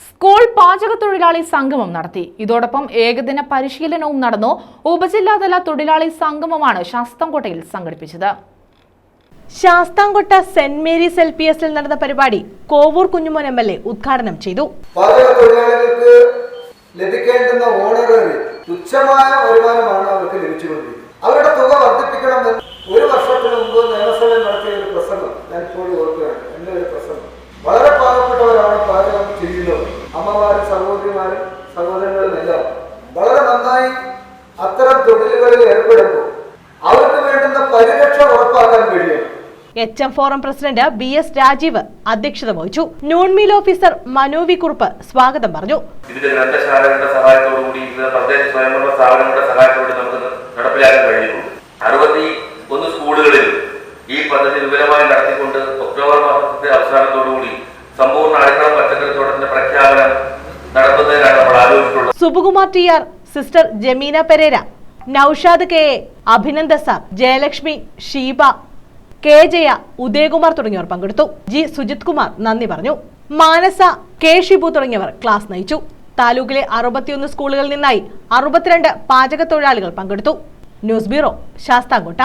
School പാചക തൊഴിലാളി സംഗമം നടത്തി. ഇതോടൊപ്പം ഏകദിന പരിശീലനവും നടന്നു. ഉപജില്ലാതല തൊഴിലാളി സംഗമമാണ് ശാസ്താംകോട്ടയിൽ സംഘടിപ്പിച്ചത്. Sasthamkotta saint Mary's L P എസിൽ നടന്ന പരിപാടി Kovoor Kunjumon M L A ഉദ്ഘാടനം ചെയ്തു. പാചക തൊഴിലാളികൾക്ക് ലഭിക്കേണ്ടുന്ന ഓണററി തുച്ഛമായ വരുമാനമാണ് അവർക്ക് ലഭിച്ചുകൊണ്ടിരിക്കുന്നത്. അവരുടെ തുക വർദ്ധിപ്പിക്കണമെന്ന് ഒരു വർഷത്തിന് മുമ്പ് നിയമസഭയിൽ നടത്തിയ ഒരു പ്രസംഗം ഞാൻ ഇപ്പോഴും ഓർക്കുകയാണ്. എന്റെ ഒരു പ്രസംഗം. വളരെ പാവപ്പെട്ടവരാണ് പാചകം ചെയ്യുന്നത്. അമ്മമാരും സഹോദരിമാരും സഹോദരങ്ങളും എല്ലാം വളരെ നന്നായി അത്തരം തൊഴിലുകളിൽ ഏർപ്പെടുമ്പോൾ അവർക്ക് വേണ്ടുന്ന പരിരക്ഷ ഉറപ്പാക്കാൻ കഴിയും H M forum president B S Rajeev അധ്യക്ഷത വഹിച്ചു. Noon meal officer Manovi Kurup സ്വാഗതം പറഞ്ഞു. ഇതിന്റെ ഗ്രന്ഥശാലകളുടെ സഹായത്തോടുകൂടി ഇത് തദ്ദേശ സ്വയംഭരണ സ്ഥാപനങ്ങളുടെ സഹായത്തോടെ നമുക്ക് നടപ്പിലാക്കാൻ കഴിയുന്നു. അറുപത്തി ഒന്ന് സ്കൂളുകളിൽ ഈ പദ്ധതി വിപുലമായി നടത്തിക്കൊണ്ട് ഒക്ടോബർ മാസത്തെ അവസാനത്തോടുകൂടി സമ്പൂർണ അടുക്കള നമ്മൾ ആലോചിച്ചിട്ടുള്ളത് Subhakumar T R sister Jameena Pereira Noushad K A Abhinanda sir Jayalakshmi Sheeba K Jaya Udayakumar തുടങ്ങിയവർ പങ്കെടുത്തു. ജി സുജിത് കുമാർ നന്ദി പറഞ്ഞു. മാനസ കെ ഷിബു തുടങ്ങിയവർ ക്ലാസ് നയിച്ചു. താലൂക്കിലെ അറുപത്തിയൊന്ന് സ്കൂളുകളിൽ നിന്നായി അറുപത്തിരണ്ട് പാചക തൊഴിലാളികൾ പങ്കെടുത്തു. News bureau Sasthamkotta.